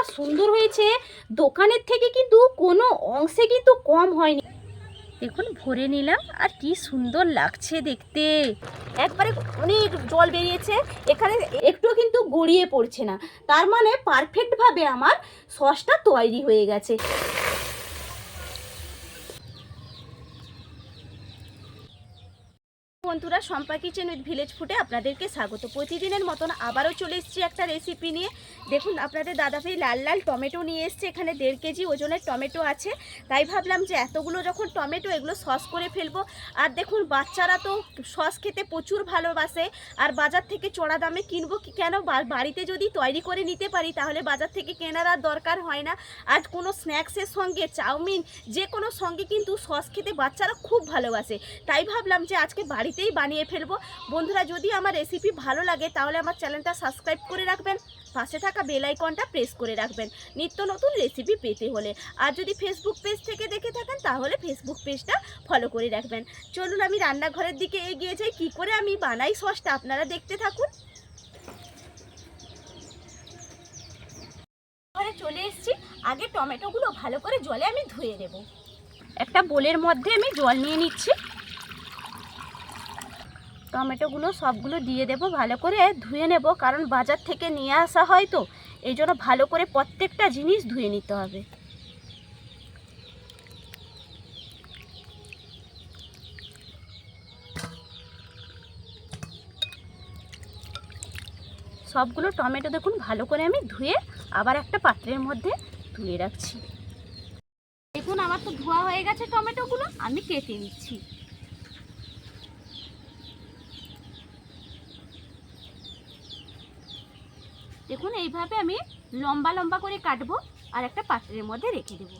কতটা সুন্দর হয়েছে, দোকানের থেকে কিন্তু কোনো অংশে কিন্তু কম হয়নি। দেখুন, ভরে নিলাম, আর কি সুন্দর লাগছে দেখতে। একবারে অনেক জল বেরিয়েছে, এখানে একটুও কিন্তু গড়িয়ে পড়ছে না। তার মানে পারফেক্টভাবে আমার সসটা তৈরি হয়ে গেছে। বন্ধুরা সম্পা কিচেন উইথ ভিলেজ ফুডে আপনাদেরকে স্বাগত। প্রতিদিনের মতন আবারও চলে এসেছি একটা রেসিপি নিয়ে। দেখুন, আপনাদের দাদাভাই লাল লাল টমেটো নিয়ে এসছে, এখানে দেড় কেজি ওজনের টমেটো আছে। তাই ভাবলাম যে এতগুলো যখন টমেটো, এগুলো সস করে ফেলব। আর দেখুন, বাচ্চারা তো সস খেতে প্রচুর ভালোবাসে। আর বাজার থেকে চড়া দামে কিনবো কি কেন? বাড়িতে যদি তৈরি করে নিতে পারি, তাহলে বাজার থেকে কেনার আর দরকার হয় না। আর কোনো স্ন্যাক্সের সঙ্গে, চাউমিন, যে কোনো সঙ্গে কিন্তু সস খেতে বাচ্চারা খুব ভালোবাসে। তাই ভাবলাম যে আজকে বাড়িতেই বানিয়ে ফেলব। বন্ধুরা, যদি আমার রেসিপি ভালো লাগে, তাহলে আমার চ্যানেলটা সাবস্ক্রাইব করে রাখবেন। পাশে থাকা বেল আইকনটা প্রেস করে রাখবেন। নিত্য নতুন রেসিপি পেতে হলে। আর যদি ফেসবুক পেজ থেকে দেখে থাকেন, তাহলে ফেসবুক পেজটা ফলো করে রাখবেন। চলুন আমি রান্নাঘরের দিকে এগিয়ে যাই। কী করে আমি বানাই সসটা, আপনারা দেখতে থাকুন। ঘরে চলে এসেছি। আগে টমেটোগুলো ভালো করে জলে আমি ধুয়ে নেব। একটা বোলের মধ্যে আমি জল নিয়ে নিচ্ছি। টমেটোগুলো সবগুলো দিয়ে দেব ভালো করে ধুয়ে নেব, কারণ বাজার থেকে নিয়ে আসা হয় তো, এই জন্য ভালো করে প্রত্যেকটা জিনিস ধুয়ে নিতে হবে। সবগুলো টমেটো দেখুন ভালো করে আমি ধুয়ে আবার একটা পাত্রের মধ্যে তুলে রাখছি। দেখুন আমার তো ধোয়া হয়ে গেছে টমেটোগুলো, আমি কেটে নিচ্ছি। দেখুন এইভাবে আমি লম্বা লম্বা করে কাটবো আর একটা পাত্রের মধ্যে রেখে দেবো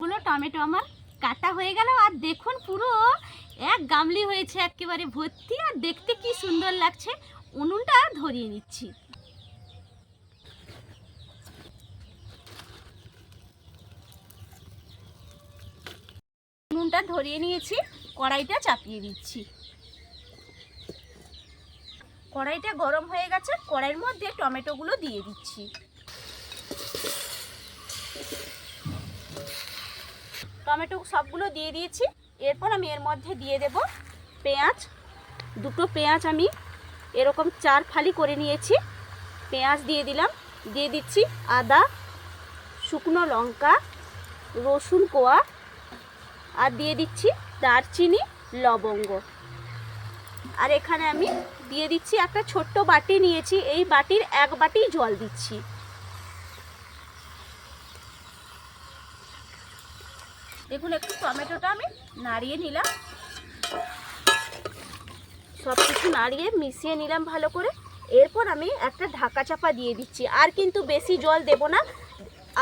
গুলো টমেটো আমার কাটা হয়ে গেল আর দেখুন পুরো এক গামলি হয়েছে একেবারে ভর্তি আর দেখতে কি সুন্দর লাগছে। উনুনটা ধরিয়ে নিচ্ছি। উনুনটা ধরিয়ে নিয়েছি, কড়াইটা চাপিয়ে দিচ্ছি। কড়াইটা গরম হয়ে গেছে, কড়াইয়ের মধ্যে টমেটোগুলো দিয়ে দিচ্ছি। টমেটো সবগুলো দিয়ে দিয়েছি। এরপর আমি এর মধ্যে দিয়ে দেব পেঁয়াজ। দুটো পেঁয়াজ আমি এরকম চার ফালি করে নিয়েছি। পেঁয়াজ দিয়ে দিলাম। দিয়ে দিচ্ছি আদা, শুকনো লঙ্কা, রসুন কোয়া আর দিয়ে দিচ্ছি দারচিনি, লবঙ্গ। আর এখানে আমি দিয়ে দিচ্ছি একটা ছোট্ট বাটি নিয়েছি। এই বাটির এক বাটি জল দিচ্ছি। দেখুন একটু টমেটোটা আমি নাড়িয়ে নিলাম। সব কিছু নাড়িয়ে মিশিয়ে নিলাম ভালো করে। এরপর আমি একটা ঢাকা চাপা দিয়ে দিচ্ছি। আর কিন্তু বেশি জল দেব না।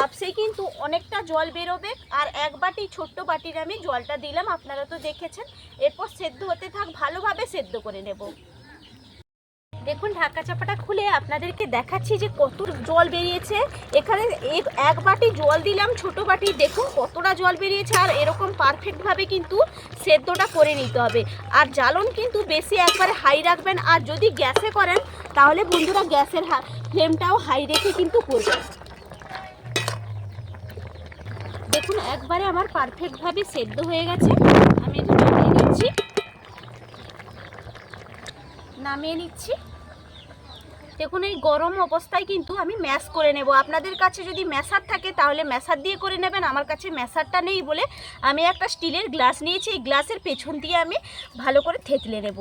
আপসে কিন্তু অনেকটা জল বেরোবে। আর এক বাটি ছোট্ট বাটির আমি জলটা দিলাম। আপনারা তো দেখেছেন। এরপর সেদ্ধ হতে থাক, ভালোভাবে সেদ্ধ করে নেব। দেখুন ঢাকা চাপাটা খুলে আপনাদেরকে দেখাচ্ছি যে কত জল বেরিয়েছে। এখানে এক বাটি জল দিলাম, ছোট বাটি। দেখুন, কতটা জল বেরিয়েছে। আর এরকম পারফেক্টভাবে কিন্তু সেদ্ধটা করে নিতে হবে। আর জ্বালন কিন্তু বেশি একবারে হাই রাখবেন। আর যদি গ্যাসে করেন, তাহলে বন্ধুরা গ্যাসের ফ্লেমটাও হাই রেখে কিন্তু করবেন। দেখুন, একবারে আমার পারফেক্টভাবে সেদ্ধ হয়ে গেছে। আমি এটা নামিয়ে নিচ্ছি। নামিয়ে নিচ্ছি। দেখুন, এই গরম অবস্থায় কিন্তু আমি ম্যাশ করে নেব। আপনাদের কাছে যদি ম্যাশার থাকে, তাহলে ম্যাশার দিয়ে করে নেবেন। আমার কাছে ম্যাশারটা নেই বলে আমি একটা স্টিলের গ্লাস নিয়েছি। এই গ্লাসের পেছন দিয়ে আমি ভালো করে থেতলে নেব।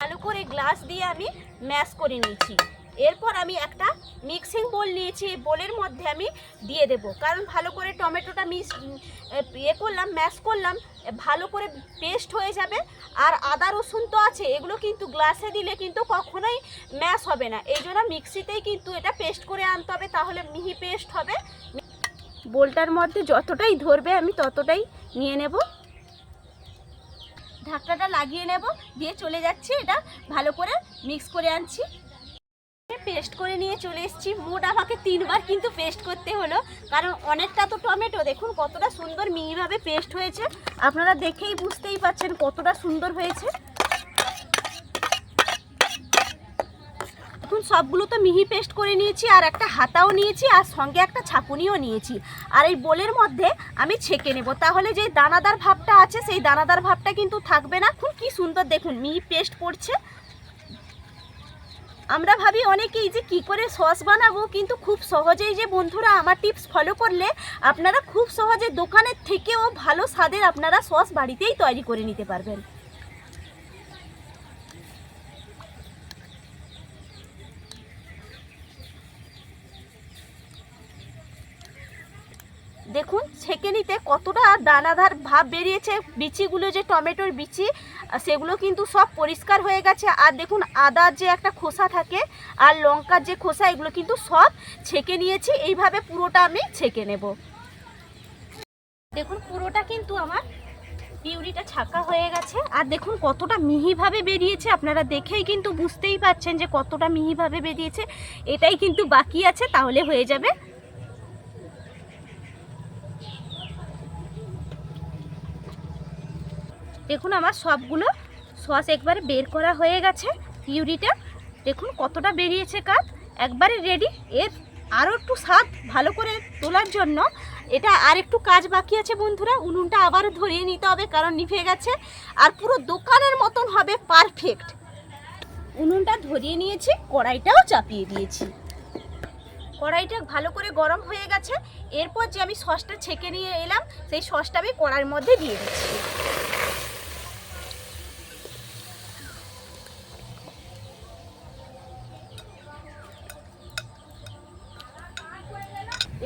ভালো করে গ্লাস দিয়ে আমি ম্যাশ করে নিয়েছি। এরপর আমি একটা মিক্সিং বোল নিয়েছি, এই বোলের মধ্যে আমি দিয়ে দেব। কারণ ভালো করে টমেটোটা মিক্স ইয়ে করলাম ম্যাশ করলাম ভালো করে পেস্ট হয়ে যাবে। আর আদা, রসুন তো আছে, এগুলো কিন্তু গ্লাসে দিলে কিন্তু কখনোই ম্যাশ হবে না। এই জন্য মিক্সিতেই কিন্তু এটা পেস্ট করে আনতে হবে, তাহলে মিহি পেস্ট হবে। বোলটার মধ্যে যতটাই ধরবে আমি ততটাই নিয়ে নেব। ঢাকনাটা লাগিয়ে নেব, দিয়ে চলে যাচ্ছি, এটা ভালো করে মিক্স করে আনছি। পেস্ট করে নিয়ে চলে এসেছি। মোট আমাকে তিনবার কিন্তু পেস্ট করতে হলো। কারণ অনেকটা তো টমেটো। দেখুন কতটা সুন্দর মিহিভাবে পেস্ট হয়েছে। আপনারা দেখেই বুঝতেই পাচ্ছেন কতটা সুন্দর হয়েছে। এখন সবগুলো তো মিহি পেস্ট করে নিয়েছি, আর একটা হাতাও নিয়েছি, আর সঙ্গে একটা ছাকুনিও নিয়েছি। আর এই বোলের মধ্যে আমি ছেঁকে নেব। তাহলে যে দানাদার ভাবটা আছে, সেই দানাদার ভাবটা কিন্তু থাকবে না। এখন কি সুন্দর দেখুন, মিহি পেস্ট পড়ছে। আমরা ভাবি অনেকেই যে কি করে সস বানাবো, কিন্তু খুব সহজেই যে বন্ধুরা আমার টিপস ফলো করলে আপনারা খুব সহজে দোকানের থেকেও ভালো স্বাদের আপনারা সস বাড়িতেই তৈরি করে নিতে পারবেন। দেখুন ছেঁকে নিতে কতটা দানাদার ভাব বেরিয়েছে। বিচিগুলো যে টমেটোর বিচি সেগুলো কিন্তু সব পরিষ্কার হয়ে গেছে। আর দেখুন, আদার যে একটা খোসা থাকে আর লঙ্কার যে খোসা, এগুলো কিন্তু সব ছেঁকে নিয়েছি। এইভাবে পুরোটা আমি ছেঁকে নেব। দেখুন, পুরোটা কিন্তু আমার পিউরিটা ছাকা হয়ে গেছে। আর দেখুন, কতটা মিহিভাবে বেরিয়েছে। আপনারা দেখেই কিন্তু বুঝতেই পাচ্ছেন যে কতটা মিহিভাবে বেরিয়েছে। এটাই কিন্তু বাকি আছে, তাহলে হয়ে যাবে দেখুন আমার সবগুলো সস একবারে বের করা হয়ে গেছে পিউরিটা। দেখুন কতটা বেরিয়েছে কাপ। একবারে রেডি এর আরও একটু স্বাদ ভালো করে তোলার জন্য। এটা আর একটু কাজ বাকি আছে বন্ধুরা। উনুনটা আবারও ধরিয়ে নিতে হবে কারণ নিভে গেছে। আর পুরো দোকানের মতন হবে পারফেক্ট উনুনটা ধরিয়ে নিয়েছি, কড়াইটাও চাপিয়ে দিয়েছি। কড়াইটা ভালো করে গরম হয়ে গেছে। এরপর যে আমি সসটা ছেঁকে নিয়ে এলাম, সেই সসটা আমি কড়াইয়ের মধ্যে দিয়ে দিচ্ছি।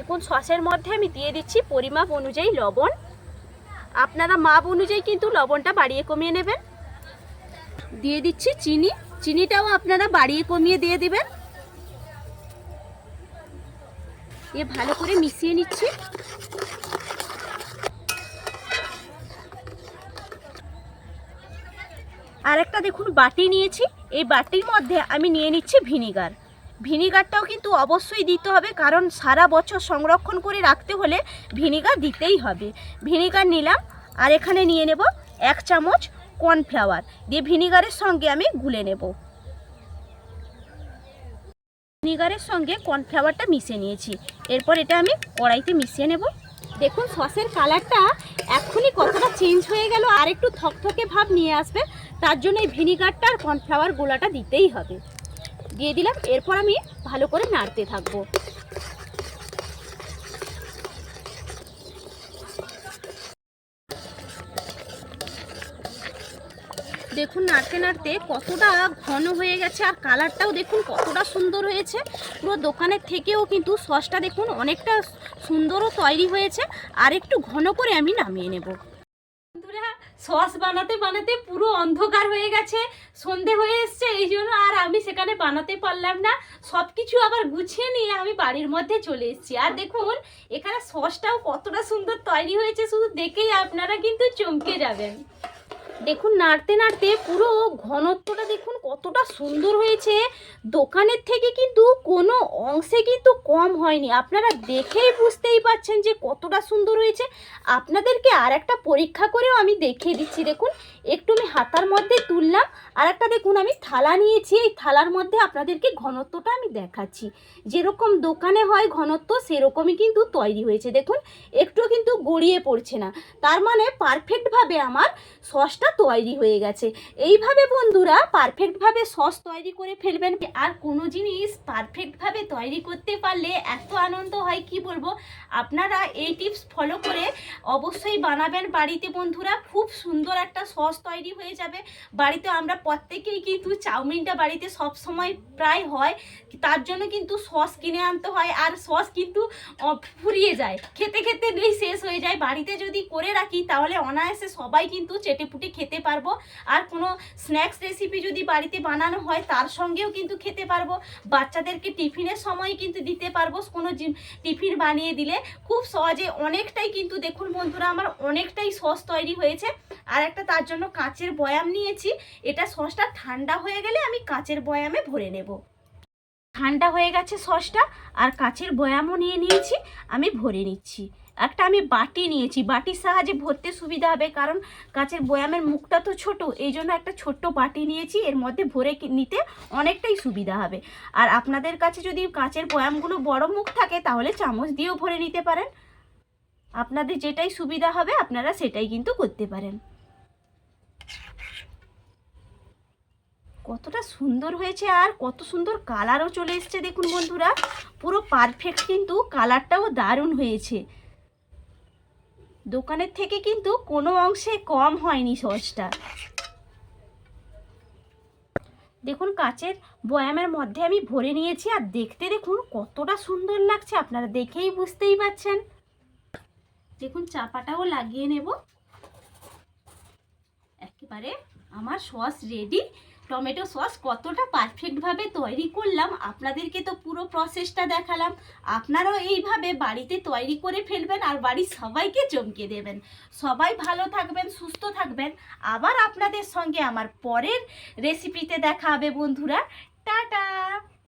দেখুন, সসের মধ্যে আমি দিয়ে দিচ্ছি পরিমাপ অনুযায়ী লবণ। আপনারা মাপ অনুযায়ী কিন্তু লবণটা বাড়িয়ে কমিয়ে নেবেন। দিয়ে দিচ্ছি চিনি। চিনিটাও আপনারা বাড়িয়ে কমিয়ে দিয়ে দিবেন। এ ভালো করে মিশিয়ে নিচ্ছি। আর একটা দেখুন বাটি নিয়েছি। এই বাটির মধ্যে আমি নিয়ে নিচ্ছি ভিনিগার। ভিনিগারটাও কিন্তু অবশ্যই দিতে হবে, কারণ সারা বছর সংরক্ষণ করে রাখতে হলে ভিনিগার দিতেই হবে। ভিনিগার নিলাম, আর এখানে নিয়ে নেব এক চামচ কর্নফ্লাওয়ার। দিয়ে ভিনিগারের সঙ্গে আমি গুলে নেব। ভিনিগারের সঙ্গে কর্নফ্লাওয়ারটা মিশিয়ে নিয়েছি। এরপর এটা আমি কড়াইতে মিশিয়ে নেব। দেখুন, সসের কালারটা এক্ষুনি কতটা চেঞ্জ হয়ে গেল, আর একটু থকথকে ভাব নিয়ে আসবে। তার জন্য এই ভিনিগারটা আর কর্নফ্লাওয়ার গোলাটা দিতেই হবে। দিয়ে দিলাম, এরপর আমি ভালো করে নাড়তে থাকব। দেখুন, নাড়তে নাড়তে কতটা ঘন হয়ে গেছে, আর কালারটাও দেখুন কতটা সুন্দর হয়েছে। পুরো দোকানের থেকেও কিন্তু সসটা দেখুন অনেকটা সুন্দরও তৈরি হয়েছে, আর একটু ঘন করে আমি নামিয়ে নেব। বন্ধুরা সস বানাতে বানাতে পুরো অন্ধকার হয়ে গেছে, সন্ধে হয়ে এসছে, এই জন্য আর আমি সেখানে বানাতে পারলাম না। সব কিছু আবার গুছিয়ে নিয়ে আমি বাড়ির মধ্যে চলে এসেছি। আর দেখুন, এখানে সসটাও কতটা সুন্দর তৈরি হয়েছে, শুধু দেখেই আপনারা কিন্তু চমকে যাবেন। দেখুন, নাড়তে নাড়তে পুরো ঘনত্বটা দেখুন সুন্দর হয়েছে। দোকানের থেকে কিন্তু কোনো অংশে কিন্তু কম হয়নি। আপনারা দেখেই বুঝতেই পাচ্ছেন যে কতটা সুন্দর হয়েছে। আপনাদেরকে আর একটা পরীক্ষা করেও আমি দেখিয়ে দিচ্ছি, দেখুন। একটু আমি হাতার মধ্যে তুললাম আর একটা দেখুন আমি থালা নিয়েছি, এই থালার মধ্যে আপনাদেরকে ঘনত্বটা আমি দেখাচ্ছি। যেরকম দোকানে হয় ঘনত্ব, সেরকমই কিন্তু তৈরি হয়েছে। দেখুন, একটু কিন্তু গড়িয়ে পড়ছে না। তার মানে পারফেক্টভাবে আমার সসটা তৈরি হয়ে গেছে। এইভাবে বন্ধুরা পারফেক্টভাবে সস তৈরি করে ফেলবেন। আর কোনো জিনিস পারফেক্টভাবে তৈরি করতে পারলে এত আনন্দ হয়, কি বলব? আপনারা এই টিপস ফলো করে অবশ্যই বানাবেন বাড়িতে বন্ধুরা। খুব সুন্দর একটা সস তৈরি হয়ে যাবে। বাড়িতে আমরা প্রত্যেকেই কিন্তু চাউমিনটা বাড়িতে সব সময় প্রায় হয়। তার জন্য কিন্তু সস কিনে আনতে হয় আর সস কিন্তু ফুরিয়ে যায়। খেতে খেতে নেই শেষ হয়ে যায়। বাড়িতে যদি করে রাখি তাহলে অনায়াসে সবাই কিন্তু চেটেপুটে খেতে পারব। আর কোনো স্ন্যাক্স রেসিপি যদি বাড়িতে বানানো হয় তার সঙ্গেও কিন্তু খেতে পারব। বাচ্চাদেরকে টিফিনের সময় কিন্তু দিতে পারব কোনো টিফিন বানিয়ে দিলে। খুব সহজে অনেকটাই কিন্তু দেখুন বন্ধুরা, আমার অনেকটাই সস তৈরি হয়েছে। আর একটা তার জন্য কাঁচের বয়াম নিয়েছি, এটা সসটা ঠান্ডা হয়ে গেলে আমি কাঁচের বয়ামে ভরে নেব। ঠান্ডা হয়ে গেছে সসটা, আর কাঁচের বয়ামও নিয়ে নিয়েছি, আমি ভরে নিচ্ছি। একটা আমি বাটি নিয়েছি, বাটির সাহায্যে ভরতে সুবিধা হবে, কারণ কাঁচের বয়ামের মুখটা তো ছোট, এই জন্য একটা ছোট্ট বাটি নিয়েছি, এর মধ্যে ভরে নিতে অনেকটাই সুবিধা হবে। আর আপনাদের কাছে যদি কাঁচের বয়ামগুলো বড় মুখ থাকে, তাহলে চামচ দিয়েও ভরে নিতে পারেন। আপনাদের যেটাই সুবিধা হবে, আপনারা সেটাই কিন্তু করতে পারেন। কতটা সুন্দর হয়েছে আর কত সুন্দর কালারও চলে এসছে দেখুন বন্ধুরা। পুরো পারফেক্ট কিন্তু কালারটাও দারুণ হয়েছে। দোকানের থেকে কিন্তু কোনো অংশে কম হয়নি সসটা দেখুন কাচের বয়ামের মধ্যে আমি ভরে নিয়েছি আর দেখতে দেখুন কতটা সুন্দর লাগছে, আপনারা দেখেই বুঝতেই পাচ্ছেন দেখুন চাপাটাও লাগিয়ে নেব। একেবারে আমার সস রেডি টমেটো সস কতটা পারফেক্টভাবে তৈরি করলাম, আপনাদেরকে তো পুরো প্রসেসটা দেখালাম। আপনারাও এইভাবে বাড়িতে তৈরি করে ফেলবেন আর বাড়ির সবাইকে চমকে দেবেন। সবাই ভালো থাকবেন, সুস্থ থাকবেন। আবার আপনাদের সঙ্গে আমার পরের রেসিপিতে দেখা হবে, বন্ধুরা। টাটা!